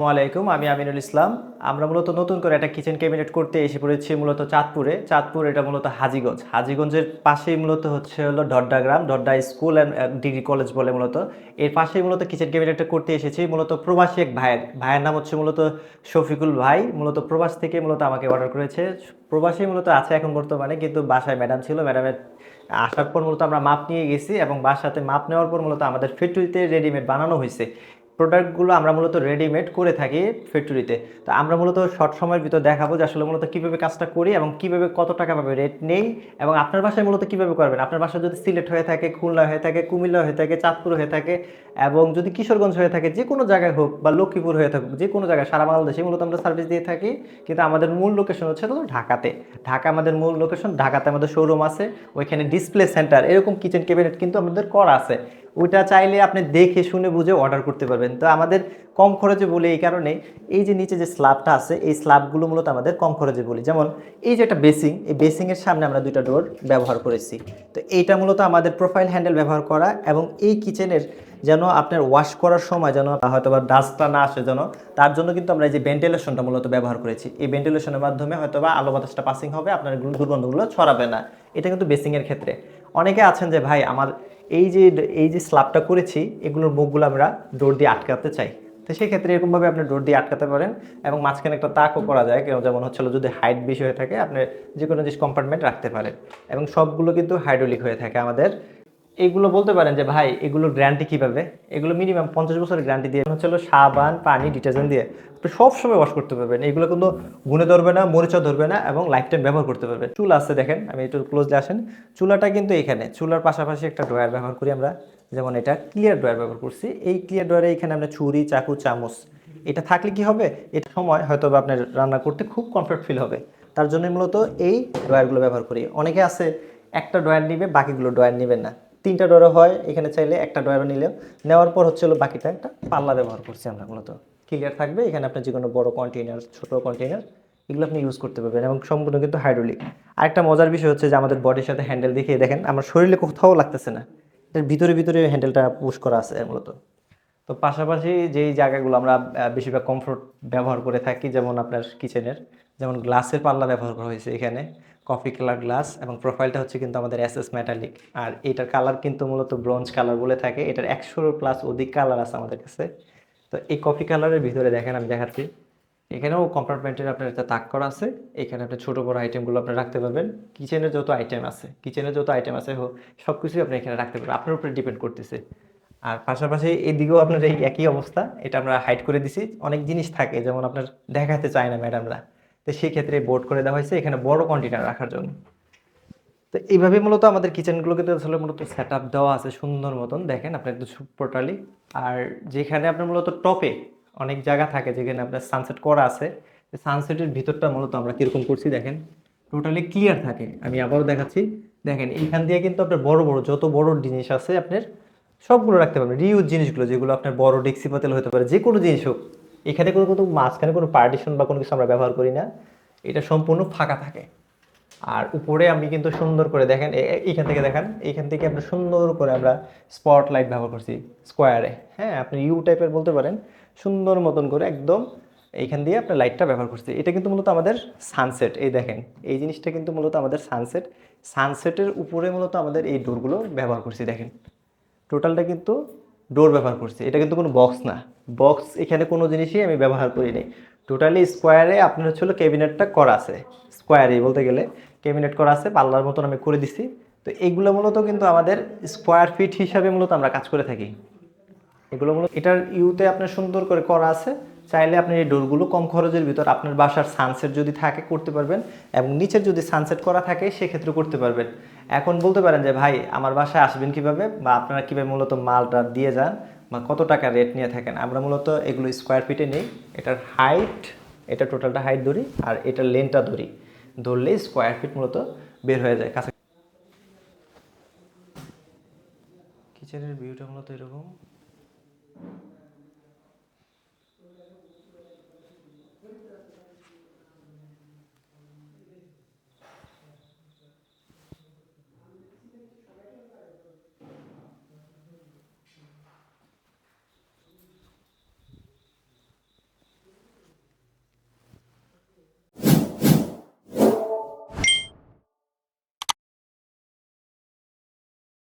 আসসালামাইকুম আমি আমিনুল ইসলাম। আমরা মূলত নতুন করে একটা কিচেন ক্যাবিনেট করতে এসে পড়েছি মূলত চাঁদপুরে। চাঁদপুর এটা মূলত হাজিগঞ্জ। হাজিগঞ্জের পাশেই মূলত হচ্ছে হলো ডড্ডা গ্রাম, Dodda school and degree college বলে মূলত। এর পাশেই মূলত কিচেন ক্যাবিনেটটা করতে এসেছি মূলত প্রবাসী এক ভাইয়ের। ভাইয়ের নাম হচ্ছে মূলত শফিকুল ভাই। মূলত প্রবাস থেকে মূলত আমাকে অর্ডার করেছে। প্রবাসী মূলত আছে এখন বর্তমানে, কিন্তু বাসায় ম্যাডাম ছিল। ম্যাডামের আসার পর মূলত আমরা মাপ নিয়ে গেছি এবং বাসাতে মাপ নেওয়ার পর মূলত আমাদের ফ্যাক্টরিতে রেডিমেড বানানো হয়েছে প্রোডাক্টগুলো আমরা মূলত রেডিমেড করে থাকি ফ্যাক্টরিতে তো আমরা মূলত শর্ট সময়ের ভিতর দেখাবো যে আসলে মূলত কীভাবে কাজটা করি এবং কীভাবে কত টাকা পাবে রেট নেই এবং আপনার বাসায় মূলত কীভাবে করবেন? আপনার বাসায় যদি সিলেট হয়ে থাকে, খুলনা হয়ে থাকে, কুমিল্লা হয়ে থাকে, চাঁদপুর হয়ে থাকে এবং যদি কিশোরগঞ্জ হয়ে থাকে, যে কোনো জায়গায় হোক বা লক্ষ্মীপুর হয়ে থাকুক, যে কোনো জায়গায় সারা বাংলাদেশে মূলত আমরা সার্ভিস দিয়ে থাকি। কিন্তু আমাদের মূল লোকেশন হচ্ছে হলো ঢাকাতে। ঢাকা আমাদের মূল লোকেশন ঢাকাতে আমাদের শোরুম আছে, ওইখানে ডিসপ্লে সেন্টার এরকম কিচেন ক্যাবিনেট কিন্তু আমাদের করা আছে। ওইটা চাইলে আপনি দেখে, শুনে, বুঝে অর্ডার করতে পারবেন। তো আমাদের কম খরচে বলে এই কারণে, এই যে নিচে যে স্ল্যাবটা আছে, এই স্ল্যাবগুলো মূলত আমাদের কম খরচে বলি। যেমন এই যে একটা বেসিং, এই বেসিংয়ের সামনে আমরা দুইটা ডোর ব্যবহার করেছি। তো এইটা মূলত আমাদের প্রোফাইল হ্যান্ডেল ব্যবহার করা এবং এই কিচেনের যেন আপনার ওয়াশ করার সময় যেন হয়তো বা ডাস্টটা না আসে যেন, তার জন্য কিন্তু আমরা এই যে ভেন্টিলেশনটা মূলত ব্যবহার করেছি। এই ভেন্টিলেশনের মাধ্যমে হয়তো বা আলো বাতাসটা পাসিং হবে, আপনার দুর্গন্ধগুলো ছড়াবে না। এটা কিন্তু বেসিংয়ের ক্ষেত্রে। অনেকে আছেন যে, ভাই, আমার এই যে এই যে স্ল্যাবটা করেছি, এগুলোর মুখগুলো আমরা ডোর দিয়ে আটকাতে চাই। তো সেক্ষেত্রে এরকমভাবে আপনি ডোর দিয়ে আটকাতে পারেন এবং মাঝখানে একটা তাকও করা যায়। যেমন হচ্ছিল যদি হাইট বেশি হয়ে থাকে, আপনি যে কোনো জিনিস কম্পার্টমেন্ট রাখতে পারেন। এবং সবগুলো কিন্তু হাইড্রোলিক হয়ে থাকে আমাদের। এগুলো বলতে পারেন যে, ভাই, এগুলোর গ্যারান্টি কীভাবে? এগুলো মিনিমাম পঞ্চাশ বছরের গ্যারান্টি দিয়ে, হচ্ছে সাবান, পানি ডিটারজেন্ট দিয়ে আপনি সব সময় ওয়াশ করতে পারবেন। এগুলো কিন্তু গুনে ধরবে না মরিচা ধরবে না এবং লাইফ টাইম ব্যবহার করতে পারবেন চুলা আছে দেখেন, আমি একটু ক্লোজলি আসেন। চুলাটা কিন্তু এখানে, চুলার পাশাপাশি একটা ড্রয়ার ব্যবহার করি আমরা। যেমন এটা ক্লিয়ার ড্রয়ার ব্যবহার করছি। এই ক্লিয়ার ড্রয়ারে এখানে আমরা ছুরি, চাকু, চামচ, এটা থাকলে কি হবে? এটা সময় হয়তো আপনার রান্না করতে খুব কমফর্ট ফিল হবে। তার জন্য মূলত এই ড্রয়ারগুলো ব্যবহার করি। অনেকে আছে, একটা ড্রয়ার নিবে, বাকিগুলো ড্রয়ার নেবেন না। তিনটা ড্রয়ার হয়, এখানে চাইলে একটা ড্রয়ারও নিলেও। নেওয়ার পর হচ্ছে হলো বাকিটা একটা পাল্লা ব্যবহার করছি আমরা মূলত। ক্লিয়ার থাকবে, এখানে আপনার যে কোনো বড় কন্টেইনার ছোট কন্টেইনার এগুলো আপনি ইউজ করতে পারবেন এবং সম্পূর্ণ কিন্তু হাইড্রোলিক আরেকটা মজার বিষয় হচ্ছে যে আমাদের বডির সাথে হ্যান্ডেল দেখিয়ে দেখেন, আমার শরীরে কোথাও লাগতেছে না। এর ভিতরে ভিতরে হ্যান্ডেলটা পুশ করা আছে মূলত। তো পাশাপাশি যেই জায়গাগুলো আমরা বেশিরভাগ কমফোর্ট ব্যবহার করে থাকি, যেমন আপনার কিচেনের যেমন গ্লাসের পাল্লা ব্যবহার করা হয়েছে এখানে কফি কালার গ্লাস এবং প্রোফাইলটা হচ্ছে কিন্তু আমাদের এস এস মেটালিক আর এটার কালার কিন্তু মূলত ব্রোঞ্জ কালার বলে থাকে, এটার একশোর প্লাস অধিক কালার আছে আমাদের কাছে। তো এই কফি কালারের ভিতরে দেখেন, আমি দেখাচ্ছি। এখানেও কম্পার্টমেন্টের আপনার একটা তাক করা আছে, এখানে আপনি ছোটো বড়ো আইটেমগুলো আপনি রাখতে পারবেন। কিচেনের যত আইটেম আছে কিচেনের যত আইটেম আছে, হোক সব কিছুই আপনি এখানে রাখতে পারবেন, আপনার উপরে ডিপেন্ড করতেছে। আর পাশাপাশি এদিকেও আপনার এই একই অবস্থা, এটা আমরা হাইড করে দিছি। অনেক জিনিস থাকে, যেমন আপনার দেখাতে চায় না ম্যাডামরা তো সেই ক্ষেত্রে বোর্ড করে দেওয়া হয়েছে, এখানে বড় কন্টেনার রাখার জন্য। তো এইভাবে মূলত আমাদের কিচেনগুলো কিন্তু আসলে মূলত সেট আপ দেওয়া আছে সুন্দর মতন। দেখেন আপনার একটু টোটালি আর যেখানে আপনার মূলত টপে অনেক জায়গা থাকে, যেখানে আপনার সানসেট করা আছে সানসেটের ভিতরটা মূলত আমরা কীরকম করছি দেখেন। টোটালি ক্লিয়ার থাকে। আমি আবারও দেখাচ্ছি। দেখেন এখান দিয়ে কিন্তু আপনার বড় বড়, যত বড় জিনিস আছে আপনার সবগুলো রাখতে পারবেন। রিউজ জিনিসগুলো, যেগুলো আপনার বড় ডেক্সি পাতেল হতে পারে যে কোনো জিনিস হোক। এখানে কোনো কিন্তু মাঝখানে কোনো পার্টিশন বা কোনো কিছু আমরা ব্যবহার করি না। এটা সম্পূর্ণ ফাঁকা থাকে। আর উপরে আমি কিন্তু সুন্দর করে দেখেন এইখান থেকে দেখেন, এইখান থেকে আমরা সুন্দর করে আমরা স্পট লাইট ব্যবহার করছি স্কোয়ারে হ্যাঁ আপনি ইউ টাইপের বলতে পারেন, সুন্দর মতন করে একদম এইখান দিয়ে আপনার লাইটটা ব্যবহার করছি। এটা কিন্তু মূলত আমাদের সানসেট এই দেখেন, এই জিনিসটা কিন্তু মূলত আমাদের সানসেট সানসেটের উপরে মূলত আমাদের এই ডোরগুলো ব্যবহার করছি, দেখেন। টোটালটা কিন্তু ডোর ব্যবহার করছি। এটা কিন্তু কোনো বক্স না। বক্স এখানে কোনো জিনিসই আমি ব্যবহার করিনি। টোটালি স্কোয়ারে আপনার হচ্ছে ক্যাবিনেটটা করা আছে। স্কোয়ারে বলতে গেলে। ক্যাবিনেট করা আছে, পাল্লার মতন আমি করে দিছি। তো এগুলো মূলত কিন্তু আমাদের স্কোয়ার ফিট হিসাবে মূলত আমরা কাজ করে থাকি। এগুলো মূলত, এটার ইউতে আপনার সুন্দর করে করা আছে। চাইলে আপনি এই ডোরগুলো কম খরচের ভিতর আপনার বাসার সানসেট যদি থাকে করতে পারবেন এবং নিচের যদি সানসেট করা থাকে সেক্ষেত্রে করতে পারবেন। এখন বলতে পারেন যে, ভাই, আমার বাসায় আসবেন কীভাবে বা আপনারা কীভাবে মূলত মালটা দিয়ে যান বা কত টাকা রেট নিয়ে থাকেন? আমরা মূলত এগুলো স্কোয়ার ফিটে নেই। এটার হাইট এটা টোটালটা হাইট ধরি আর এটার লেনটা ধরি। ধরলেই স্কোয়ার ফিট মূলত বের হয়ে যায়। কাছে কিচেনের ভিউটা মূলত এরকম।